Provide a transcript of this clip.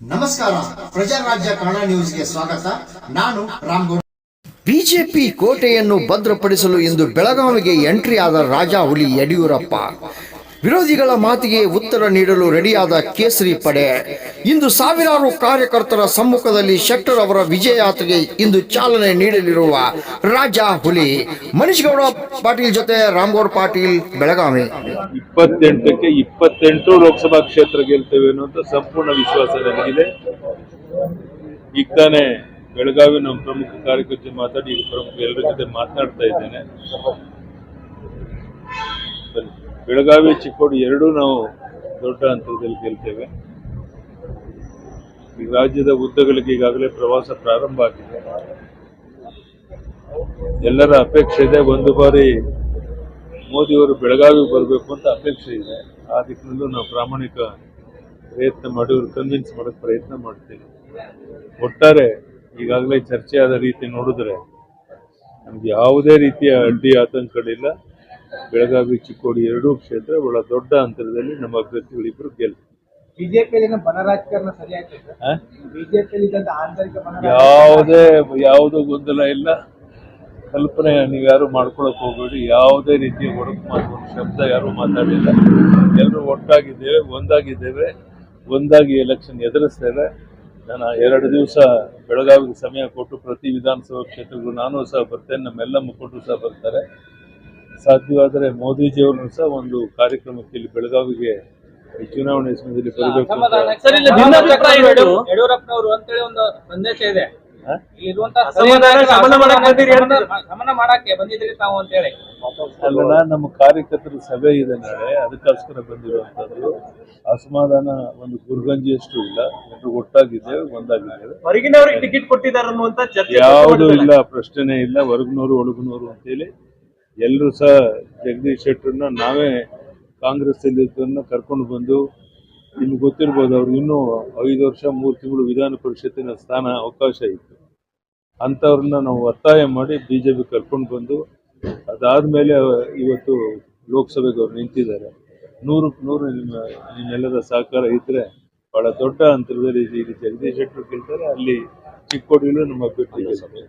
ನಮಸ್ಕಾರ. ಪ್ರಜಾರಾಜ್ಯ ಕನ್ನಡ ನ್ಯೂಸ್ಗೆ ಸ್ವಾಗತ. ನಾನು ರಾಮ್ಗೌಡ ಬಿಜೆಪಿ ಕೋಟೆಯನ್ನು ಭದ್ರಪಡಿಸಲು ಇಂದು ಬೆಳಗಾವಿಗೆ ಎಂಟ್ರಿ ಆದ ರಾಜಾ ಹುಲಿ ಯಡಿಯೂರಪ್ಪ. ವಿರೋಧಿಗಳ ಮಾತಿಗೆ ಉತ್ತರ ನೀಡಲು ರೆಡಿಯಾದ ಕೇಸರಿ ಪಡೆ. ಇಂದು ಸಾವಿರಾರು ಕಾರ್ಯಕರ್ತರ ಸಮ್ಮುಖದಲ್ಲಿ ಶೆಟ್ಟರ್ ಅವರ ವಿಜಯ ಯಾತ್ರೆಗೆ ಇಂದು ಚಾಲನೆ ನೀಡಲಿರುವ ರಾಜ ಹುಲಿ. ಮನೀಶ್ ಗೌಡ ಪಾಟೀಲ್ ಜೊತೆ ರಾಮ್ಗೌಡ್ ಪಾಟೀಲ್, ಬೆಳಗಾವಿ. ಇಪ್ಪತ್ತೆಂಟಕ್ಕೆ ಇಪ್ಪತ್ತೆಂಟು ಲೋಕಸಭಾ ಕ್ಷೇತ್ರ ಗೆಲ್ತೇವೆ ಅನ್ನುವಂಥ ಸಂಪೂರ್ಣ ವಿಶ್ವಾಸ ನನಗಿದೆ. ಈಗ ತಾನೇ ಬೆಳಗಾವಿ ನಮ್ಮ ಪ್ರಮುಖ ಕಾರ್ಯಕರ್ತೆ ಮಾತಾಡಿ ಪ್ರಮುಖ ಎಲ್ಲರ ಜೊತೆ ಮಾತನಾಡ್ತಾ ಇದ್ದೇನೆ. ಬೆಳಗಾವಿ, ಚಿಕ್ಕೋಡಿ ಎರಡೂ ನಾವು ದೊಡ್ಡ ಅಂತರದಲ್ಲಿ ಗೆಲ್ತೇವೆ. ಈ ರಾಜ್ಯದ ಉದ್ದಗಳಿಗೆ ಈಗಾಗಲೇ ಪ್ರವಾಸ ಪ್ರಾರಂಭ ಆಗಿದೆ. ಎಲ್ಲರ ಅಪೇಕ್ಷೆ ಇದೆ. ಒಂದು ಬಾರಿ ಮೋದಿಯವರು ಬೆಳಗಾವಿಗೆ ಬರಬೇಕು ಅಂತ ಅಪೇಕ್ಷೆ ಇದೆ. ಆ ದಿಕ್ಕಿನಲ್ಲೂ ನಾವು ಪ್ರಾಮಾಣಿಕ ಪ್ರಯತ್ನ ಮಾಡಿ ಕನ್ವಿನ್ಸ್ ಮಾಡೋಕ್ಕೆ ಪ್ರಯತ್ನ ಮಾಡ್ತೀವಿ. ಒಟ್ಟಾರೆ ಈಗಾಗಲೇ ಚರ್ಚೆ ಆದ ರೀತಿ ನೋಡಿದ್ರೆ ನಮ್ಗೆ ಯಾವುದೇ ರೀತಿಯ ಅಡ್ಡಿ, ಆತಂಕಗಳಿಲ್ಲ. ಬೆಳಗಾವಿ ಚಿಕ್ಕೋಡಿ ಎರಡೂ ಕ್ಷೇತ್ರ ಬಹಳ ದೊಡ್ಡ ಅಂತರದಲ್ಲಿ ನಮ್ಮ ಅಭ್ಯರ್ಥಿಗಳಿಬ್ಬರು ಗೆಲ್ತಾರೆ ಬಿಜೆಪಿಯಲ್ಲಿನ? ಆಂತರಿಕ ಯಾವುದೇ ಯಾವುದೂ ಗೊಂದಲ ಇಲ್ಲ. ಕಲ್ಪನೆ ನೀವು ಯಾರು ಮಾಡ್ಕೊಳಕ್ ಹೋಗಬೇಡಿ. ಯಾವುದೇ ರೀತಿಯ ಒಡಕು ಮಾತು ಶಬ್ದ ಯಾರು ಮಾತಾಡಿಲ್ಲ. ಎಲ್ಲರೂ ಒಟ್ಟಾಗಿದ್ದೇವೆ ಒಂದಾಗಿದ್ದೇವೆ ಒಂದಾಗಿ ಎಲೆಕ್ಷನ್ ಎದುರಿಸ್ತೇವೆ. ನಾನು ಎರಡು ದಿವಸ ಬೆಳಗಾವಿಗೆ ಸಮಯ ಕೊಟ್ಟು ಪ್ರತಿ ವಿಧಾನಸಭಾ ಕ್ಷೇತ್ರಗಳು ನಾನು ಸಹ ಬರ್ತೇನೆ ನಮ್ಮೆಲ್ಲ ಮುಖಂಡರು ಸಹ ಬರ್ತಾರೆ. ಸಾಧ್ಯವಾದರೆ ಮೋದಿಜಿಯವರನ್ನು ಸಹ ಒಂದು ಕಾರ್ಯಕ್ರಮಕ್ಕೆ ಇಲ್ಲಿ ಬೆಳಗಾವಿಗೆ ಈ ಚುನಾವಣೆ ಸಮಯದಲ್ಲಿ ಬರಬೇಕು ಯಡಿಯೂರಪ್ಪನವರು ಅಂತೇಳಿ ಒಂದು ಸಂದೇಶ ಇದೆ. ಹಾ? ಇರುವಂತಹ ಅಸಮಾಧಾನ ಶಮನ ಬಂದಿರಿ ಅಂತ. ಶಮನ ಮಾಡಕ್ಕೆ ಬಂದಿದ್ರಿ ತಾವು ಅಂತ ಹೇಳಿ. ಅಲ್ಲ ನಮ್ಮ ಕಾರ್ಯಕರ್ತರ ಸಭೆ ಇದೆ ನಾಳೆ. ಅದಕ್ಕೋಸ್ಕರ ಬಂದಿರುವಂತದ್ದು. ಅಸಮಾಧಾನ ಒಂದು ಗುರ್ಗಂಜಿಯಷ್ಟು ಇಲ್ಲ. ಎಲ್ಲರೂ ಒಟ್ಟಾಗಿದ್ದೇವೆ ಒಂದಾಗಿದ್ದೇವೆ. ಹೊರಗಿನವ್ರಿಗೆ ಟಿಕೆಟ್ ಕೊಟ್ಟಿದ್ದಾರೆ ಅನ್ನುವಂತ ಚರ್ಚೆ ಯಾವುದು ಇಲ್ಲ ಪ್ರಶ್ನೆ ಇಲ್ಲ. ಹೊರಗಿನವರು ಒಳಗಿನವರು ಅಂತೇಳಿ ಎಲ್ಲರೂ ಸಹ ಜಗದೀಶ್ ಶೆಟ್ಟರನ್ನ ನಾವೇ ಕಾಂಗ್ರೆಸ್ಸಲ್ಲಿ ಕರ್ಕೊಂಡು ಬಂದು, ನಿಮ್ಗೆ ಗೊತ್ತಿರ್ಬೋದು ಅವ್ರಿಗೆ ಇನ್ನೂ ಐದು ವರ್ಷ, ಮೂರು ತಿಂಗಳು ವಿಧಾನ ಪರಿಷತ್ತಿನ ಸ್ಥಾನ ಅವಕಾಶ ಇತ್ತು. ಅಂಥವ್ರನ್ನ ನಾವು ಒತ್ತಾಯ ಮಾಡಿ ಬಿ ಜೆ ಪಿ ಕರ್ಕೊಂಡು ಬಂದು, ಅದಾದ್ಮೇಲೆ ಇವತ್ತು ಲೋಕಸಭೆಗೆ ಅವ್ರು ನಿಂತಿದ್ದಾರೆ. ನೂರಕ್ಕೆ ನೂರು ನಿಮ್ಮ, ನಿಮ್ಮೆಲ್ಲರ ಸಹಕಾರ ಇದ್ದರೆ ಬಹಳ ದೊಡ್ಡ ಅಂತರದಲ್ಲಿ ಇಲ್ಲಿ ಜಗದೀಶ್ ಶೆಟ್ಟರು ಕೇಳ್ತಾರೆ, ಅಲ್ಲಿ ಚಿಕ್ಕೋಡಿಲೂ ನಮ್ಮ ಅಭ್ಯರ್ಥಿ ಗೆಲ್ತಾರೆ